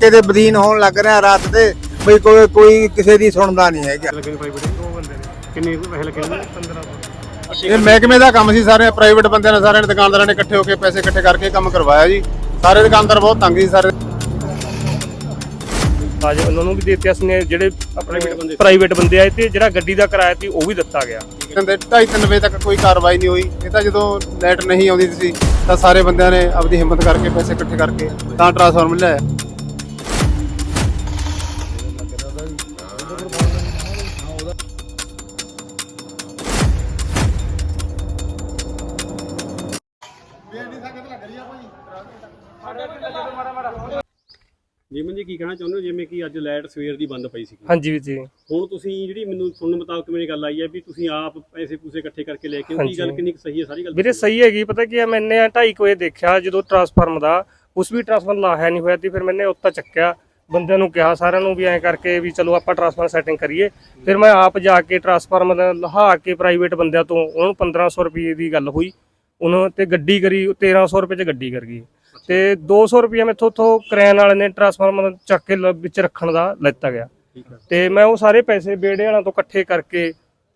ਤੜਕੇ ਦੇ ਬਦੀਨ ਹੋਣ ਲੱਗ ਰਿਹਾ ਰਾਤ ਦੇ ਬਈ ਕੋਈ ਕੋਈ ਕਿਸੇ ਦੀ ਸੁਣਦਾ ਨਹੀਂ ਹੈਗਾ। ਲੱਗੇ ਨੇ ਪ੍ਰਾਈਵੇਟ ਦੋ ਬੰਦੇ ਨੇ। ਕਿੰਨੇ ਪੈਸੇ ਲੱਗੇ ਨੇ? 15 ਇਹ ਮਹਿਕਮੇ ਦਾ ਕੰਮ ਸੀ ਸਾਰੇ ਪ੍ਰਾਈਵੇਟ ਬੰਦਿਆਂ ਨੇ ਸਾਰਿਆਂ ਨੇ ਦੁਕਾਨਦਾਰਾਂ ਨੇ ਇਕੱਠੇ ਹੋ ਕੇ ਪੈਸੇ ਇਕੱਠੇ ਕਰਕੇ ਕੰਮ ਕਰਵਾਇਆ ਜੀ। ਸਾਰੇ ਦੁਕਾਨਦਾਰ ਬਹੁਤ ਤੰਗ ਸੀ ਸਾਰੇ ਅੱਜ ਉਹਨਾਂ ਨੂੰ ਵੀ ਦਿੱਤੇ ਅਸੀਂ ਜਿਹੜੇ ਆਪਣੇ Private ਬੰਦੇ। ਪ੍ਰਾਈਵੇਟ ਬੰਦੇ ਆਏ ਤੇ ਜਿਹੜਾ ਗੱਡੀ ਦਾ ਕਿਰਾਇਆ ਸੀ ਉਹ ਵੀ ਦਿੱਤਾ ਗਿਆ। ਕਹਿੰਦੇ 2:30 ਵਜੇ ਤੱਕ ਕੋਈ ਕਾਰਵਾਈ ਨਹੀਂ ਹੋਈ। ਇਹ ਤਾਂ ਜਦੋਂ ਲਾਈਟ ਨਹੀਂ ਆਉਂਦੀ ਸੀ ਤਾਂ ਸਾਰੇ ਬੰਦਿਆਂ ਨੇ ਆਪਣੀ ਹਿੰਮਤ ਕਰਕੇ ਪੈਸੇ ਇਕੱਠੇ ਕਰਕੇ ਤਾਂ ਟਰਾਂਸਫਾਰਮਰ ਲਿਆਇਆ। ਜੀਵਨ ਜੀ ਕੀ ਕਹਿਣਾ ਚਾਹੁੰਦੇ ਹੋ? ਜਿਵੇਂ ਕਿ ਅੱਜ ਲਾਈਟ ਸਵੇਰ ਦੀ ਬੰਦ ਪਈ ਸੀ ਹਾਂਜੀ ਵੀਰ ਜੀ। ਹੁਣ ਤੁਸੀਂ ਜਿਹੜੀ ਮੈਨੂੰ ਸੁਣਨ ਮੁਤਾਬਕ ਮੇਰੀ ਗੱਲ ਆਈ ਹੈ ਵੀ ਤੁਸੀਂ ਆਪ ਪੈਸੇ ਪੂਸੇ ਇਕੱਠੇ ਕਰਕੇ ਲੈ ਕੇ। ਕੀ। ਗੱਲ ਕਿੰਨੀ ਸਹੀ ਹੈ? ਸਾਰੀ ਗੱਲ ਵੀਰੇ ਸਹੀ ਹੈਗੀ। ਪਤਾ ਕੀ ਹੈ ਮੈਨੇ 2:30 ਵਜੇ ਦੇਖਿਆ ਜਦੋਂ ਟਰਾਂਸਫਾਰਮ ਦਾ ਉਸ ਵੀ ਟਰਾਂਸਫਾਰਮ ਲਾਹਿਆ ਨਹੀਂ ਹੋਇਆ ਸੀ। ਫਿਰ ਮੈਨੇ ਉੱਤਾ ਚੱਕਿਆ। ਬੰਦਿਆਂ ਨੂੰ ਕਿਹਾ ਸਾਰਿਆਂ ਨੂੰ ਵੀ ਐਂ ਕਰਕੇ ਵੀ ਚਲੋ ਆਪਾਂ ਟਰਾਂਸਫਾਰਮ ਸੈਟਿੰਗ ਕਰੀਏ। ਫਿਰ ਮੈਂ ਆਪ ਜਾ ਕੇ ਟਰਾਂਸਫਾਰਮ ਲਹਾ ਕੇ ਪ੍ਰਾਈਵੇਟ ਬੰਦਿਆਂ ਤੋਂ ਉਹਨੂੰ 1500 ਰੁਪਏ ਦੀ ਗੱਲ ਹੋਈ। ਉਹਨਾਂ ਤੇ ਗੱਡੀ ਕਰੀ 1300 ਰੁਪਏ ਚ ਗੱਡੀ ਕਰ ਗਈ। ਤੇ 200 ਰੁਪਏ ਮੈਥੋਂ ਉੱਥੋਂ ਕ੍ਰੈਨ ਵਾਲੇ ਨੇ ਟਰਾਂਸਫਾਰਮਰ ਚੱਕ ਕੇ ਲ- ਵਿੱਚ ਰੱਖਣ ਦਾ ਲੈਤਾ ਗਿਆ। ਤੇ ਮੈਂ ਉਹ ਸਾਰੇ ਪੈਸੇ ਬੇੜੇ ਵਾਲਾਂ ਤੋਂ ਇਕੱਠੇ ਕਰਕੇ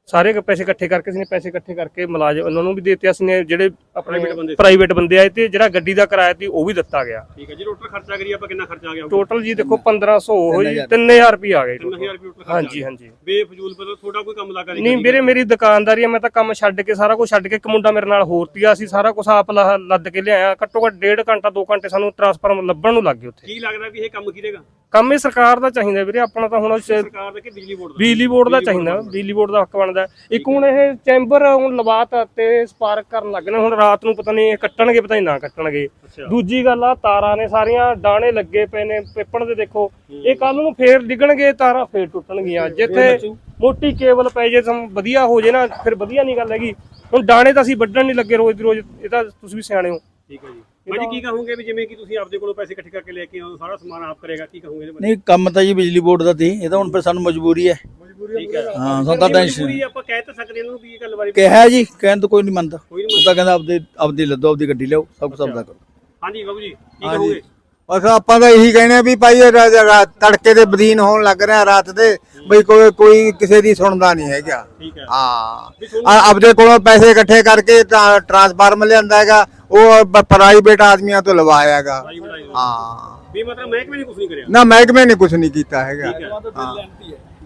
ਸਾਰੇ ਕ- ਪੈਸੇ ਇਕੱਠੇ ਕਰਕੇ ਨੇ ਪੈਸੇ ਇਕੱਠੇ ਕਰਕੇ ਮੁਲਾਜ਼ਮ ਉਹਨਾਂ ਨੂੰ ਵੀ ਦਿੱਤੇ ਅਸੀਂ ਨੇ ਜਿਹੜੇ Private ਬੰਦੇ। ਪ੍ਰਾਈਵੇਟ ਬੰਦੇ ਆਏ ਤੇ ਜਿਹੜਾ ਗੱਡੀ ਦਾ ਕਿਰਾਇਆ ਸੀ ਉਹ ਵੀ ਦਿੱਤਾ ਗਿਆ। ਠੀਕ ਹੈ ਜੀ ਟੋਟਲ ਖਰਚਾ ਕਰੀਏ ਆਪਾਂ ਕਿੰਨਾ ਖਰਚਾ ਆ ਗਿਆ? ਟੋਟਲ ਜੀ ਦੇਖੋ 1500 ਹੋ ਜੀ 3000 ਰੁਪਏ ਆ ਗਏ 3000 total। ਰੁਪਏ ਟੋਟਲ ਹਾਂਜੀ ਹਾਂਜੀ। ਬੇਫਜ਼ੂਲ ਪਰ ਤੁਹਾਡਾ ਕੋਈ ਕੰਮ ਲੱਗਾ ਨਹੀਂ ਵੀਰੇ ਮੇਰੀ ਦੁਕਾਨਦਾਰੀ ਆ ਮੈਂ ਤਾਂ ਕੰਮ ਛੱਡ ਕੇ ਸਾਰਾ ਕੁਝ ਛੱਡ ਕੇ ਇੱਕ ਮੁੰਡਾ ਮੇਰੇ ਨਾਲ ਹੋਰ ਤੀਆ ਅਸੀਂ ਸਾਰਾ ਕੁਝ ਆਪ ਲ- ਲੱਦ ਕੇ ਲਿਆਇਆ। ਘੱਟੋ ਘੱਟ ਡੇਢ ਘੰਟਾ 2 ਘੰਟੇ ਸਾਨੂੰ ਟਰਾਂਸਫਾਰਮ ਲੱਭਣ ਨੂੰ ਲੱਗ ਗਏ ਉੱਥੇ। ਕੀ ਲੱਗਦਾ ਵੀ ਇਹ ਕੰਮ ਕਿਹਦੇਗਾ ਕੰਮ ਇਹ ਸਰਕਾਰ ਦਾ ਚਾਹੀਦਾ ਵੀਰੇ ਆਪਣਾ ਤਾਂ ਹੁਣ ਸਰਕਾਰ ਦਾ ਕਿ ਬਿਜਲੀ ਬੋਰਡ ਦਾ? ਬਿਜਲੀ ਬੋਰਡ ਦਾ ਚਾਹੀਦਾ ਬਿਜਲੀ ਬੋਰਡ ਦਾ ਹੱਕ ਬਣਦਾ। ਇੱਕ ਹੁਣ ਇਹ ਚੈਂਬਰ ਹੁਣ ਲਵਾਤਾ ਤੇ ਸਪਾਰਕ ਕਰਨ ਲੱਗ ਨੇ ਹੁਣ ਰਾਤ ਨੂੰ ਪਤਾ ਨਹੀਂ ਕੱਟਣਗੇ ਪਤਾ ਨਹੀਂ ਨਾ ਕੱਟਣਗੇ। ਦੂਜੀ ਗੱਲ ਆ ਤਾਰਾਂ ਨੇ ਸਾਰੀਆਂ ਡਾਣੇ ਲੱਗੇ ਪਏ ਨੇ ਪੇਪਣ ਦੇ ਦੇਖੋ। ਇਹ ਕੱਲ ਨੂੰ ਫੇਰ ਡਿੱਗਣਗੇ ਤਾਰਾਂ ਫੇਰ ਟੁੱਟਣਗੀਆਂ। ਜਿੱਥੇ ਮੋਟੀ ਕੇਬਲ ਪੈ ਜੇ ਤਾਂ ਵਧੀਆ ਹੋ ਜੇ ਨਾ ਫਿਰ ਵਧੀਆ ਨਹੀਂ ਗੱਲ ਹੈਗੀ। ਹੁਣ ਡਾਣੇ ਤਾਂ ਅਸੀਂ ਵੱਢਣ ਨਹੀਂ ਲੱਗੇ ਰੋਜ਼ ਦੀ ਰੋਜ਼ ਇਹ ਤਾਂ ਤੁਸੀਂ ਵੀ ਸਿਆਣੇ ਹੋ। ਠੀਕ ਹੈ ਜੀ। ਭਾਜੀ ਕੀ ਕਹੋਗੇ ਵੀ ਜਿਵੇਂ ਕਿ ਤੁਸੀਂ ਆਪਦੇ ਕੋਲੋਂ ਪੈਸੇ ਇਕੱਠੇ ਕਰਕੇ ਲੈ ਕੇ ਆਓ ਸਾਰਾ ਸਮਾਨ ਆਪ ਕਰੇਗਾ ਕੀ ਕਹੋਗੇ ਨਹੀਂ ਕੰਮ ਤਾਂ ਜੀ ਬਿਜਲੀ ਬੋਰਡ ਦਾ ਸੀ ਇਹ ਤਾਂ ਹੁਣ ਫਿਰ ਸਾਨੂੰ ਮਜਬੂਰੀ ਹੈ। ਹੈ। ਹਾਂ ਸਾਨੂੰ ਤਾਂ ਟੈਨਸ਼ਨ ਪੂਰੀ ਆਪਾਂ ਕਹਿ ਤਾਂ ਸਕਦੇ ਇਹਨਾਂ ਨੂੰ ਵੀ ਇਹ ਗੱਲ ਬਾਰੇ ਕਿਹਾ ਜੀ ਕਹਿਣ ਤੋਂ ਕੋਈ ਨਹੀਂ ਮੰਨਦਾ। ਕੋਈ ਨਹੀਂ ਉਹ ਤਾਂ ਕਹਿੰਦਾ ਆਪਦੇ ਆਪਦੀ ਲੱਦੋ ਆਪਦੀ ਗੱਡੀ ਲਿਆਓ ਸਭ ਕੁਝ ਆਪਦਾ ਕਰੋ। ਹਾਂਜੀ ਬਾਬੂ ਜੀ ਕੀ ਕਹੋਗੇ? ਬਸ ਆਪਾਂ ਤਾਂ ਇਹੀ ਕਹਿੰਦੇ ਆ ਵੀ ਭਾਈ ਇਹ ਰਾ- ਰਾ- ਤੜਕੇ ਦੇ ਬਦੀਨ ਹੋਣ ਲੱਗ ਰਿਹਾ ਰਾਤ ਦੇ। ਬਈ ਕੋਈ ਕੋਈ ਕਿਸੇ ਦੀ ਸੁਣਦਾ ਨਹੀਂ ਹੈਗਾ। ਠੀਕ ਹੈ। ਆ- ਆਪਦੇ ਕੋਲੋਂ ਪੈਸੇ ਇਕੱਠੇ ਕਰਕੇ ਟਰਾ- ਟਰਾਂਸਫਾਰਮ ਲਿਆਂਦਾ ਹੈਗਾ ਉਹ ਬ- ਪ੍ਰਾਈਵੇਟ ਆਦਮੀਆਂ ਤੋਂ ਲਵਾਇਆ ਹੈਗਾ। ਭਾਈ ਬਣਾਈ ਹੋਈ। ਹਾਂ। ਵੀ ਮਤਲਬ ਮਹਿਕਮੇ ਨੇ ਕੁਝ ਨਹੀਂ ਕਰਿਆ? ਨਾ ਮਹਿਕਮੇ ਨੇ ਕੁਝ ਨਹੀਂ ਕੀਤਾ ਹੈਗਾ। ਠੀਕ ਹੈ। ਹਾਂ।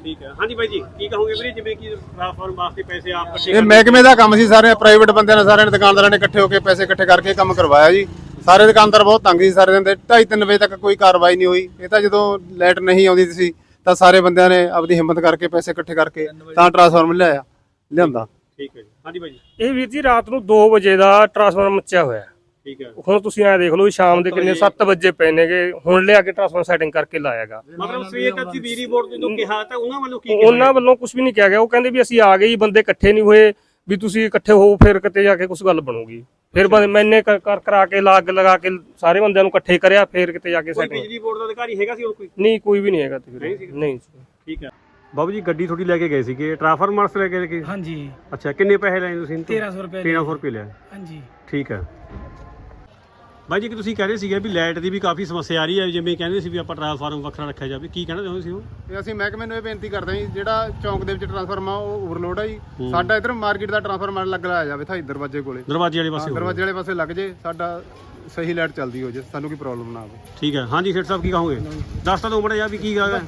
ਠੀਕ ਹੈ। ਹਾਂਜੀ ਬਾਈ ਜੀ ਕੀ ਕਹੋਗੇ ਵੀਰੇ? ਜਿਵੇਂ ਕਿ ਟ੍ਰਾਂਸਫਾਰਮ ਵਾਸਤੇ ਪੈਸੇ ਆਪ ਇਕੱਠੇ ਇਹ ਕਰਦੇ ਮਹਿਕਮੇ ਦਾ ਕੰਮ ਸੀ ਸਾਰੇ ਪ੍ਰਾਈਵੇਟ ਬੰਦਿਆਂ ਨੇ ਸਾਰਿਆਂ ਨੇ ਦੁਕਾਨਦਾਰਾਂ ਨੇ ਇਕੱਠੇ ਹੋ ਕੇ ਪੈਸੇ ਇਕੱਠੇ ਕਰਕੇ ਇਹ ਕੰਮ ਕਰਵਾਇਆ ਜੀ। ਸਾਰੇ ਦੁਕਾਨਦਾਰ ਬਹੁਤ ਤੰਗ ਸੀ ਸਾਰੇ ਦਿਨ ਤੇ 2:30 ਵਜੇ ਤੱਕ ਕੋਈ ਕਾਰਵਾਈ ਨਹੀਂ ਹੋਈ। ਇਹ ਤਾਂ ਜਦੋਂ ਲਾਈਟ ਨਹੀਂ ਆਉਂਦੀ ਸੀ ਤਾਂ ਸਾਰੇ ਬੰਦਿਆਂ ਨੇ ਆਪਣੀ ਹਿੰਮਤ ਕਰਕੇ ਪੈਸੇ ਇਕੱਠੇ ਕਰਕੇ ਤਾਂ ਟਰਾਂਸਫਾਰਮਰ ਲਿਆਇਆ ਲਿਆਂਦਾ। ਠੀਕ ਹੈ ਜੀ। ਹਾਂਜੀ ਬਾਈ ਜੀ। ਇਹ ਵੀਰ ਜੀ ਰਾਤ ਨੂੰ 2 ਵਜੇ ਦਾ ਟਰਾਂਸਫਾਰਮਰ ਮੱਚਿਆ ਹੋਇਆ ਠੀਕ ਹੈ। ਹੁਣ ਤੁਸੀਂ ਐ ਦੇਖ ਲਓ ਵੀ ਸ਼ਾਮ ਦੇ ਕਿੰਨੇ 7 ਵਜੇ ਪਏ ਨੇਗੇ ਹੁਣ ਲਿਆ ਕੇ ਟਰਾਂਸਫਾਰਮਰ ਸੈਟਿੰਗ ਕਰਕੇ ਲਾਇਆਗਾ ਮਤਲਬ ਸਵੇਰ ਤੱਕ ਤੁਸੀਂ ਬਿਜਲੀ ਬੋਰਡ ਤੋਂ ਕਿਹਾ ਤਾਂ ਉਹਨਾਂ ਵੱਲੋਂ ਕੀ ਕਿਹਾ? ਉਹਨਾਂ ਵੱਲੋਂ ਕੁਝ ਵੀ ਨਹੀਂ ਕਿਹਾ ਗਿਆ। ਉਹ ਕਹਿੰਦੇ ਵੀ ਅਸੀਂ ਆ ਗਏ ਜੀ ਬੰਦੇ ਇਕੱਠੇ ਨਹੀਂ ਹੋਏ ਵੀ ਤੁਸੀਂ ਇਕੱਠੇ ਹੋ ਫਿਰ ਕਿਤੇ ਜਾ ਕੇ ਕੁਝ ਗੱਲ ਬਣੂਗੀ। ਫਿਰ ਬੰਦੇ ਮੈਨੇ ਕਰ ਕਰ- ਕੇ ਲਾਗ ਲਗਾ ਕੇ ਸਾਰੇ ਬੰਦਿਆਂ ਨੂੰ ਇਕੱਠੇ ਕਰਿਆ ਫਿਰ ਕਿਤੇ ਜਾ ਕੇ ਕੋਈ ਸੈਟਿੰਗ ਬਿਜਲੀ ਬੋਰਡ ਦਾ ਅਧਿਕਾਰੀ ਹੈਗਾ ਸੀ ਹੋਰ ਕੋਈ? ਨਹੀਂ ਕੋਈ ਵੀ ਨਹੀਂ ਹੈਗਾ ਤੇ ਨਹੀਂ। ਠੀਕ ਹੈ। ਬਾਬੂ ਜੀ ਗੱਡੀ ਥੋੜੀ ਲੈ ਕੇ ਗਏ ਸੀਗੇ। ਟ੍ਰਾਂਸਫਾਰਮਰਸ ਲੈ ਕੇ ਗਏ? ਹਾਂਜੀ। ਅੱਛਾ ਕਿੰਨੇ ਪੈਸੇ ਲਏ ਤੁਸੀਂ? 1300 ਰੁਪਏ 1300 ਰੁਪਏ ਲਿਆ। ਹਾਂਜੀ। ਠੀਕ ਹੈ। ਬਾਈ ਜੀ ਕਿ ਤੁਸੀਂ ਕਹਿ ਰਹੇ ਸੀਗੇ ਵੀ ਲਾਈਟ ਦੀ ਵੀ ਕਾਫੀ ਸਮੱਸਿਆ ਆ ਰਹੀ ਹੈ ਜਿਵੇਂ ਕਹਿੰਦੇ ਸੀ ਵੀ ਆਪਾਂ ਟ੍ਰਾਂਸਫਾਰਮ ਵੱਖਰਾ ਰੱਖਿਆ ਜਾਵੇ। ਕੀ ਕਹਿਣਾ ਚਾਹੁੰਦੇ ਸੀ ਉਹ ਅਸੀਂ ਮਹਿਕਮੇ ਨੂੰ ਇਹ ਬੇਨਤੀ ਕਰਦੇ ਹਾਂ ਜੀ ਜਿਹੜਾ ਚੌਂਕ ਦੇ ਵਿੱਚ ਟਰਾਂਸਫਾਰਮਰ ਆ ਉਹ ਓਵਰਲੋਡ ਆ ਜੀ। ਸਾਡਾ ਇਧਰ ਮਾਰਕੀਟ ਦਾ ਟਰਾਂਸਫਾਰਮਰ ਲੱਗ ਲਾਇਆ ਜਾਵੇ ਥਾਈ ਦਰਵਾਜ਼ੇ ਕੋਲੇ। ਦਰਵਾਜ਼ੇ ਵਾਲੇ ਪਾਸੇ। ਦਰਵਾਜ਼ੇ ਵਾਲੇ ਪਾਸੇ ਲੱਗ ਜੇ ਸਾਡਾ ਸਹੀ ਲਾਈਟ ਚੱਲਦੀ ਹੋ ਜੇ ਸਾਨੂੰ ਕੋਈ ਪ੍ਰੋਬਲਮ ਨਾ ਆਵੇ। ਠੀਕ ਹੈ। ਹਾਂਜੀ ਸੇਠ ਸਾਹਿਬ ਕੀ ਕਹੋਗੇ? ਦੱਸ ਤਾਂ ਦੋ ਮੜਾ ਜਾ ਵੀ ਕੀ ਗੱਲ ਹੈ।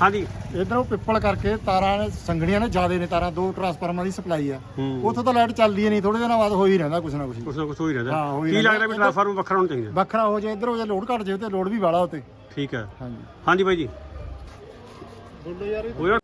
ਹਾਂਜੀ। ਇਧਰੋਂ ਪਿੱਪਲ ਕਰਕੇ ਤਾਰਾਂ ਨੇ ਸੰਗਣੀਆਂ ਨੇ ਜ਼ਿਆਦੇ ਨੇ ਤਾਰਾਂ ਦੋ ਟਰਾਂਸਫਾਰਮਰਾਂ ਦੀ ਸਪਲਾਈ ਆ। ਹੂੰ। ਉੱਥੋਂ ਤਾਂ ਲਾਈਟ ਚੱਲਦੀ ਹੀ ਨਹੀਂ ਥੋੜੇ ਦਿਨਾਂ ਬਾਅਦ ਹੋ ਹੀ ਰਹਿੰਦਾ ਕੁਛ ਨਾ ਕੁਛ। ਕੁਛ ਨਾ ਕੁਛ ਹੋ ਹੀ ਰਹਿੰਦਾ। ਹਾਂ, ਹੋ ਹੀ ਕੀ ਰਹਿੰਦਾ। ਲੱਗਦਾ ਵੀ ਟ੍ਰਾਂਸਫਾਰਮ ਵੱਖਰਾ ਹੋਣਾ ਚਾਹੀਦਾ? ਵੱਖਰਾ ਹੋ ਜਾਏ ਇਧਰ ਹੋ ਜਾਏ ਲੋਡ ਘਟ ਜਾਏ ਤੇ ਲੋਡ ਵੀ ਵਾਲਾ ਉਤੇ। ਠੀਕ ਹੈ। ਹਾਂਜੀ। ਹਾਂਜੀ ਬਾਈ ਜੀ। ਬੋਲੋ ਯਾਰ।